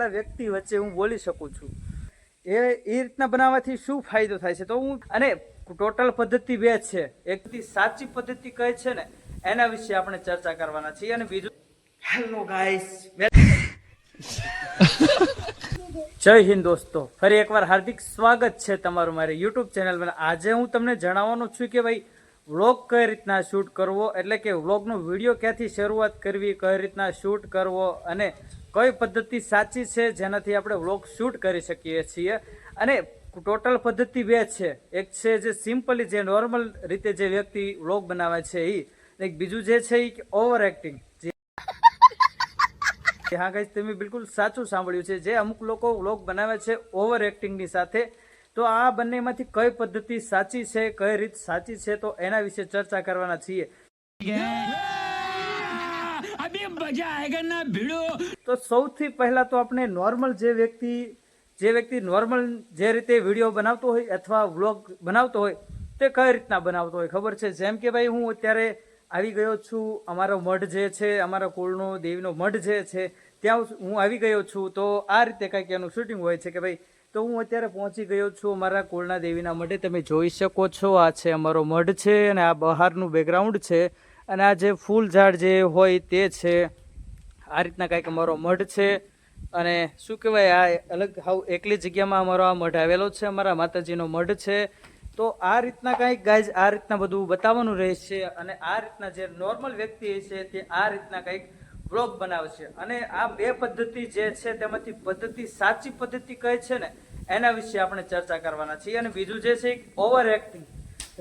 એટલા વ્યક્તિ વચ્ચે હું બોલી શકું છું એ એ રીતના બનાવવાથી શું ફાયદો થાય છે? તો હું અને ટોટલ પદ્ધતિ બે છે. એક સાચી પદ્ધતિ કઈ છે ને એના વિશે આપણે ચર્ચા કરવાના છીએ. અને બીજું હેલો ગાઈસ જય હિન્દ દોસ્તો. ફરી એકવાર હાર્દિક સ્વાગત છે તમારું મારી યુટ્યુબ ચેનલમાં આજે હું તમને જણાવવાનો છું કે ભાઈ વ્લોગ કઈ રીતના શૂટ કરવો? એટલે કે વ્લોગનો વીડિયો ક્યાંથી શરૂઆત કરવી કઈ રીતના શૂટ કરવો? અને કઈ પદ્ધતિ સાચી છે જેનાથી આપણે વ્લોગ શૂટ કરી શકીએ છીએ? અને ટોટલ પદ્ધતિ બે છે. એક છે જે સિમ્પલી જે નોર્મલ રીતે જે વ્યક્તિ વ્લોગ બનાવે છે એ એક બીજું જે છે એ ઓવર એક્ટિંગ જે હા ગાઈસ તમે બિલકુલ સાચું સાંભળ્યું છે. જે અમુક લોકો વ્લોગ બનાવે છે ઓવર એક્ટિંગની સાથે. તો આ બંનેમાંથી કઈ પદ્ધતિ સાચી છે, કઈ રીત સાચી છે, તો એના વિશે ચર્ચા કરવાના છીએ. બજા આયગન ના તો સૌથી પહેલા તો આપણે નોર્મલ જે વ્યક્તિ જે વ્યક્તિ નોર્મલ જે રીતે વીડિયો બનાવતો હોય અથવા વ્લોગ બનાવતો હોય, તે કઈ રીતના બનાવતો હોય ખબર છે? જેમ કે ભાઈ, હું અત્યારે આવી ગયો છું, અમારો મઢ જે છે, અમારા કુળનો દેવીનો મઢ જે છે, ત્યાં હું આવી ગયો છું, તો આ રીતે કંઈક એનું શૂટિંગ હોય છે કે ભાઈ, તો હું અત્યારે પહોંચી ગયો છું અમારા કુળના દેવીના મઢે. તમે જોઈ શકો છો, આ છે અમારો મઢ છે અને આ બહારનું બેકગ્રાઉન્ડ છે. અને આ જે ફૂલ ઝાડ જે હોય તે છે, આ રીતના કંઈક અમારો મઢ છે. અને શું કહેવાય, આ અલગ હાવ એકલી જગ્યામાં અમારો આ મઢ આવેલો છે, અમારા માતાજીનો મઢ છે. તો આ રીતના કંઈક ગાય આ રીતના બધું બતાવવાનું રહેશે અને આ રીતના જે નોર્મલ વ્યક્તિ છે તે આ રીતના કંઈક બ્લોગ બનાવે છે અને આ બે પદ્ધતિ જે છે તેમાંથી પદ્ધતિ સાચી પદ્ધતિ કઈ છે ને, એના વિશે આપણે ચર્ચા કરવાના છીએ. અને બીજું જે છે ઓવર એક્ટિંગ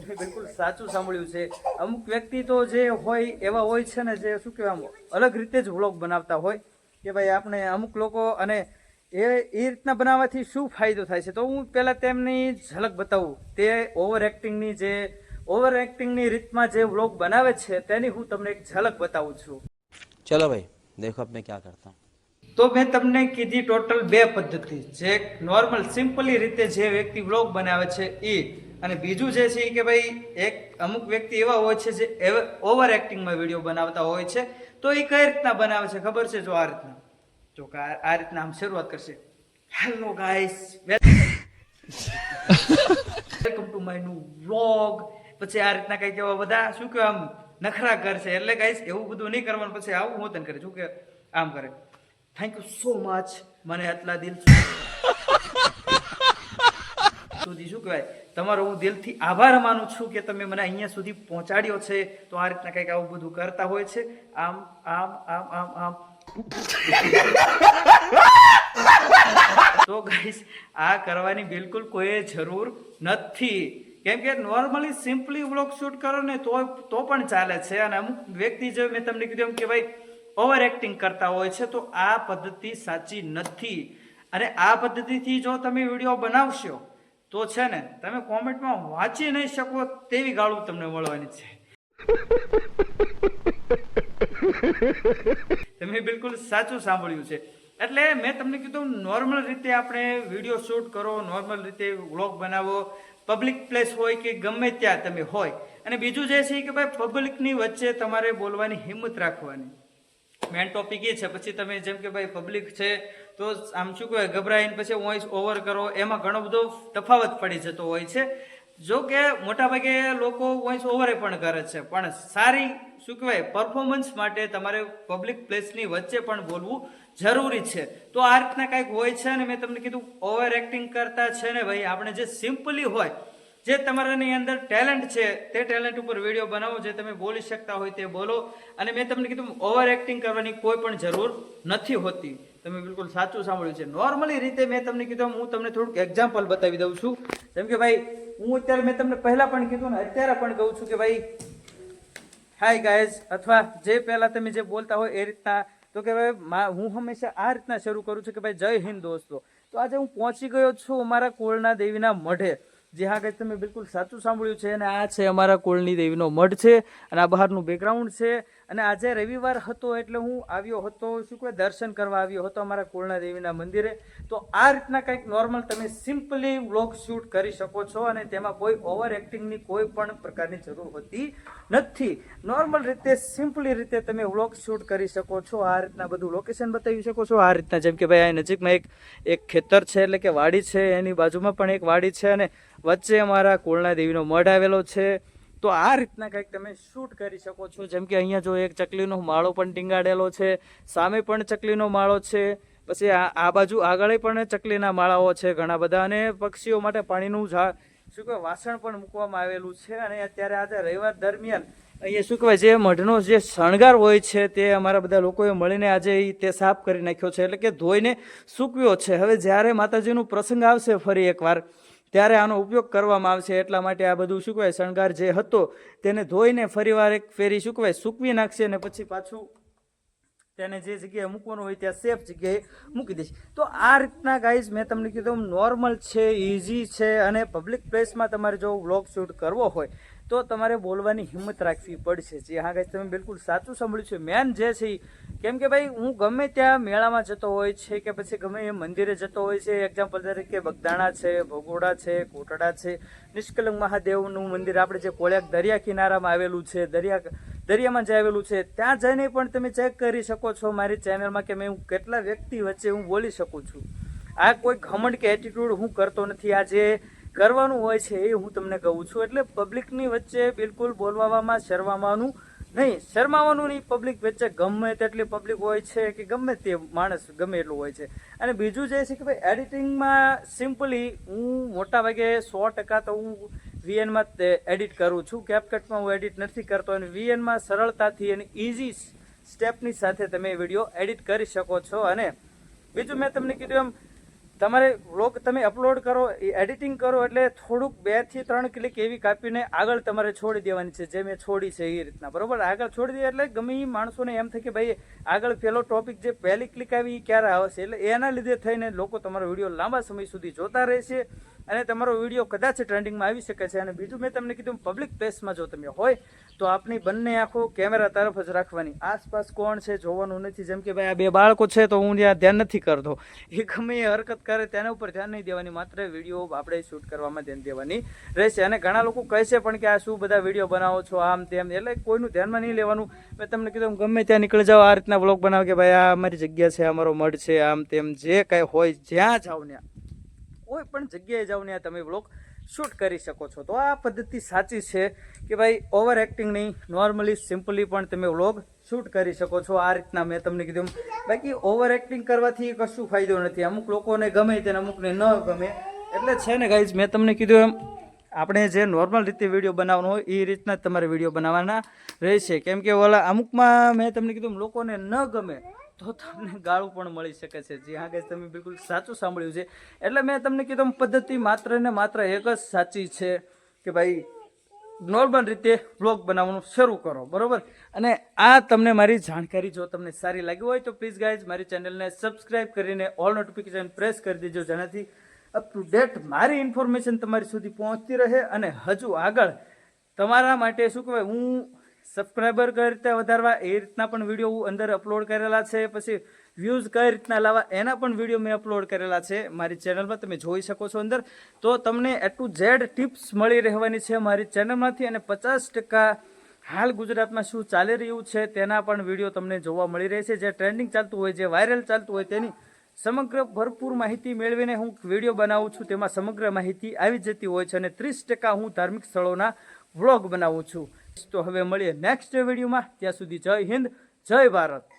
બિલકુલ સાચું સાંભળ્યું છે. અમુક વ્યક્તિ તો જે હોય એવા હોય છે ને જે શું કહેવાય અલગ રીતે જ વ્લોગ બનાવતા હોય કે ભાઈ આપણે અમુક લોકો અને એ એ રીતના બનાવવાથી શું ફાયદો થાય છે? તો હું પહેલાં તેમની ઝલક બતાવું. તે ઓવર એક્ટિંગની જે ઓવર એક્ટિંગની રીતમાં જે વ્લોગ બનાવે છે તેની હું તમને એક ઝલક બતાવું છું. ચલો ભાઈ દેખો આપણે ક્યાં કરતા. તો મેં તમને કીધી ટોટલ બે પદ્ધતિ. જે નોર્મલ સિમ્પલી રીતે જે વ્યક્તિ વ્લોગ બનાવે છે એ અને બીજું જે છે કે ભાઈ, એક અમુક વ્યક્તિ એવા હોય છે જે ઓવર એક્ટિંગમાં વીડિયો બનાવતા હોય છે, તો એ કઈ રીતના બનાવે છે ખબર છે? જો આ રીતના. જો કે આ રીતના આમ શરૂઆત કરશે. Hello guys welcome to my new vlog પછી આ રીતના કઈ કેવા બધા, શું કહેવા આમ, નખરા કરશે. એટલે ગાઈસ એવું બધું નહીં કરવાનું. પછી આવું હોતન કરે. શું કે, આમ કરે. થેન્ક યુ સો મચ મને આટલા દિલ સુધી શું કહેવાય? તમારો હું દિલથી આભાર માનું છું કે તમે મને અહીંયા સુધી પહોંચાડ્યો છે. તો આ રીતના કંઈક આવું બધું કરતા હોય છે. આમ આમ આમ આમ આમ. તો ગાઈસ આ કરવાની બિલકુલ કોઈ જરૂર નથી. કેમ કે નોર્મલી સિમ્પલી વ્લોગ શૂટ કરો ને તો તો પણ ચાલે છે. અને અમુક વ્યક્તિ જે મેં તમને કીધું એમ કે ભાઈ ઓવર એક્ટિંગ કરતા હોય છે, તો આ પદ્ધતિ સાચી નથી. અને આ પદ્ધતિથી જો તમે વીડિયો બનાવશો તો છે ને, તમે કોમેન્ટમાં વાંચી નહીં શકો તેવી ગાળું તમને મળવાની છે. તમે બિલકુલ સાચું સાંભળ્યું છે. એટલે મેં તમને કીધું નોર્મલ રીતે આપણે વીડિયો શૂટ કરો નોર્મલ રીતે વ્લોગ બનાવો. પબ્લિક પ્લેસ હોય કે ગમે ત્યાં તમે હોય. અને બીજું જે છે કે ભાઈ પબ્લિકની વચ્ચે તમારે બોલવાની હિંમત રાખવાની. મેન ટોપિક એ છે. પછી તમે જેમ કે ભાઈ પબ્લિક છે, તો આમ શું કહેવાય, ગભરાઈને પછી વોઇસ ઓવર કરો, એમાં ઘણો બધો તફાવત પડી જતો હોય છે. જો કે મોટાભાગે લોકો વોઇસ ઓવર પણ કરે છે. પણ સારી, શું કહેવાય પરફોર્મન્સ માટે તમારે પબ્લિક પ્લેસની વચ્ચે પણ બોલવું જરૂરી છે. તો આ રીતના કંઈક હોય છે ને મેં તમને કીધું ઓવર એક્ટિંગ કરતા છે ને ભાઈ, આપણે જે સિમ્પલી હોય જે તમારાની અંદર ટેલેન્ટ છે, તે ટેલેન્ટ ઉપર વીડિયો બનાવો, જે તમે બોલી શકતા હોય તે બોલો. અને મેં તમને કીધું ઓવર એક્ટિંગ કરવાની કોઈ પણ જરૂર નથી હોતી. તમે બિલકુલ સાચું સાંભળ્યું છે. નોર્મલી રીતે મેં તમને કીધું હું તમને થોડુંક એક્ઝામ્પલ બતાવી દઉં છું. જેમ કે ભાઈ, હું અત્યારે મેં તમને પહેલાં પણ કીધું ને, અત્યારે પણ કહું છું કે ભાઈ હાય ગાયઝ અથવા જે પહેલાં તમે જે બોલતા હોય એ રીતના, તો કે ભાઈ હું હંમેશા આ રીતના શરૂ કરું છું કે ભાઈ, જય હિન્દ દોસ્તો. તો આજે હું પહોંચી ગયો છું અમારા કુળના દેવીના મઢે. જે હા ગઈ તમે બિલકુલ સાચું સાંભળ્યું છે અને આ છે અમારા કોળની દેવીનો મઢ છે અને આ બહારનું બેકગ્રાઉન્ડ છે. અને આજે રવિવાર હતો એટલે હું આવ્યો હતો, શું કહેવાય, દર્શન કરવા આવ્યો હતો અમારા કુળના દેવીના મંદિરે. તો આ રીતના કંઈક નોર્મલ તમે સિમ્પલી વ્લોગ શૂટ કરી શકો છો અને તેમાં કોઈ ઓવર એક્ટિંગની કોઈ પણ પ્રકારની જરૂર હોતી નથી. નોર્મલ રીતે સિમ્પલી રીતે તમે વ્લોગ શૂટ કરી શકો છો, આ રીતના બધું લોકેશન બતાવી શકો છો. આ રીતના જેમ કે ભાઈ આ નજીકમાં એક એક ખેતર છે એટલે કે વાડી છે, એની બાજુમાં પણ એક વાડી છે અને વચ્ચે અમારા કુળના દેવીનો મઢ આવેલો છે. તો આ રીતના કંઈક તમે શૂટ કરી શકો છો. જેમ કે અહીંયા જો એક ચકલીનો માળો પણ ટીંગાડેલો છે, સામે પણ ચકલીનો માળો છે, પછી આ આ બાજુ આગળ પણ ચકલીના માળાઓ છે ઘણા બધા અને પક્ષીઓ માટે પાણીનું ઝાડ શું કહેવાય, વાસણ પણ મૂકવામાં આવેલું છે અને અત્યારે આજે રવિવાર દરમિયાન અહીંયા શું કહેવાય, જે મઢનો જે શણગાર હોય છે તે અમારા બધા લોકોએ મળીને આજે તે સાફ કરી નાખ્યો છે. એટલે કે ધોઈને સૂકવ્યો છે. હવે જ્યારે માતાજીનું પ્રસંગ આવશે ફરી એકવાર ત્યારે આનો ઉપયોગ કરવામાં આવશે. એટલા માટે આ બધું શું શણગાર જે હતો તેને ધોઈને ફરીવાર એક ફેરી શું સૂકવી નાખશે અને પછી પાછું તેને જે જગ્યાએ મૂકવાનું હોય ત્યાં સેફ જગ્યાએ મૂકી દઈશ. તો આ રીતના ગાઈઝ મેં તમને કીધું નોર્મલ છે ઇઝી છે અને પબ્લિક પ્લેસમાં તમારે જો વ્લોગ શૂટ કરવો હોય તો તમારે બોલવાની હિંમત રાખવી પડશે. જે હા ગાઈઝ તમે બિલકુલ સાચું સાંભળ્યું છે. મેન જે છે કેમ કે ભાઈ, હું ગમે ત્યાં મેળામાં જતો હોય છે કે પછી ગમે એ મંદિરે જતો હોય છે એક્ઝામ્પલ તરીકે બગદાણા છે, ભગોડા છે, કોટડા છે, નિષ્કલંક મહાદેવનું મંદિર આપણે જે કોળિયાક દરિયા કિનારામાં આવેલું છે, દરિયા દરિયામાં જે આવેલું છે, ત્યાં જઈને પણ તમે ચેક કરી શકો છો મારી ચેનલમાં કે મેં હું કેટલા વ્યક્તિ વચ્ચે હું બોલી શકું છું. આ કોઈ ઘમંડ કે એટીટ્યુડ હું કરતો નથી. આ જે કરવાનું હોય છે એ હું તમને કહું છું. એટલે પબ્લિકની વચ્ચે બિલકુલ બોલવામાં, શરમાવાનું નહીં. શરમાવાનું નહીં પબ્લિક વચ્ચે ગમે તેટલી પબ્લિક હોય છે કે ગમે તે માણસ ગમે એટલું હોય છે. અને બીજું જે છે કે ભાઈ એડિટિંગમાં સિમ્પલી હું મોટા ભાગે સો ટકા તો હું વીએનમાં એડિટ કરું છું. કેપકટમાં હું એડિટ નથી કરતો અને વીએનમાં સરળતાથી અને ઇઝી સ્ટેપની સાથે તમે વીડિયો એડિટ કરી શકો છો. અને બીજું મેં તમને કીધું એમ તમારે વ્લોગ તમે અપલોડ કરો એડિટિંગ કરો એટલે થોડુંક બેથી ત્રણ ક્લિક એવી કાપીને આગળ તમારે છોડી દેવાની છે, જે મેં છોડી છે એ રીતના. બરોબર? આગળ છોડી દે એટલે ગમે એ માણસોને એમ થાય કે ભાઈ, આગળ પેલો ટોપિક જે પહેલી ક્લિક આવી એ ક્યારે આવશે? એટલે એના લીધે થઈને લોકો તમારો વીડિયો લાંબા સમય સુધી જોતા રહેશે. અને તમારો વીડિયો કદાચ ટ્રેન્ડિંગમાં આવી શકે છે. અને બીજું મેં તમને કીધું પબ્લિક પ્લેસમાં જો તમે હોય, તો આપની બંને આંખો કેમેરા તરફ જ રાખવાની. આસપાસ કોણ છે જોવાનું નથી. જેમ કે ભાઈ આ બે બાળકો છે, તો હું ત્યાં ધ્યાન નથી કરતો. એ ગમે એ હરકત કરે તેના ઉપર ધ્યાન નહીં દેવાની. માત્ર વીડિયો આપણે શૂટ કરવામાં ધ્યાન દેવાની રહેશે. અને ઘણા લોકો કહે છે પણ કે આ શું બધા વીડિયો બનાવો છો, આમ તેમ. એટલે કોઈનું ધ્યાનમાં નહીં લેવાનું. મેં તમને કીધું ગમે ત્યાં નીકળી જાઓ, આ રીતના વ્લોગ બનાવો કે ભાઈ આ અમારી જગ્યા છે, અમારો મઢ છે, આમ તેમ. જે કાંઈ હોય, જ્યાં જાઓ ત્યાં. કોઈ પણ જગ્યાએ જાઓ ત્યાં તમે વ્લોગ શૂટ કરી શકો છો. તો આ પદ્ધતિ સાચી છે કે ભાઈ ઓવર એક્ટિંગ નહીં નોર્મલી સિમ્પલી પણ તમે વ્લોગ શૂટ કરી શકો છો. આ રીતના મેં તમને કીધું બાકી ઓવર એક્ટિંગ કરવાથી કશું ફાયદો નથી. અમુક લોકોને ગમે તેને, અમુકને ન ગમે. એટલે છે ને ગાઈઝ મેં તમને કીધું એમ, આપણે જે નોર્મલ રીતે વીડિયો બનાવવાનો હોય એ રીતના તમારે વીડિયો બનાવવાના રહેશે. કેમ કે ઓલા અમુકમાં મેં તમને કીધું લોકોને ન ગમે. તો તમને ગાળું પણ મળી શકે છે. જી ગાઈઝ તમે બિલકુલ સાચું સાંભળ્યું છે. એટલે મેં તમને કીધું પદ્ધતિ માત્ર ને માત્ર એક જ સાચી છે કે ભાઈ નોર્મલ રીતે બ્લોગ બનાવવાનું શરૂ કરો, બરાબર? અને આ તમને મારી જાણકારી જો તમને સારી લાગી હોય તો પ્લીઝ ગાઈઝ મારી ચેનલને સબસ્ક્રાઈબ કરીને ઓલ નોટિફિકેશન પ્રેસ કરી દેજો, જેનાથી અપ ટુ ડેટ મારી ઇન્ફોર્મેશન તમારી સુધી પહોંચતી રહે અને હજુ આગળ તમારા માટે શું કહેવાય, હું સબસ્ક્રાઈબર કઈ રીતે વધારવા, એ રીતના પણ વીડિયો હું અંદર અપલોડ કરેલા છે. પછી વ્યૂઝ કઈ રીતના લાવવા, એના પણ વીડિયો મેં અપલોડ કરેલા છે મારી ચેનલમાં તમે જોઈ શકો છો અંદર. તો તમને એ ટુ ઝેડ ટિપ્સ મળી રહેવાની છે મારી ચેનલમાંથી અને પચાસ ટકા હાલ ગુજરાતમાં શું ચાલી રહ્યું છે તેના પણ વીડિયો તમને જોવા મળી રહેશે જે ટ્રેન્ડિંગ ચાલતું હોય, જે વાયરલ ચાલતું હોય તેની સમગ્ર ભરપૂર માહિતી મેળવીને હું વીડિયો બનાવું છું. તેમાં સમગ્ર માહિતી આવી જતી હોય છે અને ત્રીસ ટકા હું ધાર્મિક સ્થળોના વ્લોગ બનાવું છું. તો હવે મળીએ નેક્સ્ટ વિડીયોમાં ત્યાં સુધી જય હિન્દ જય ભારત.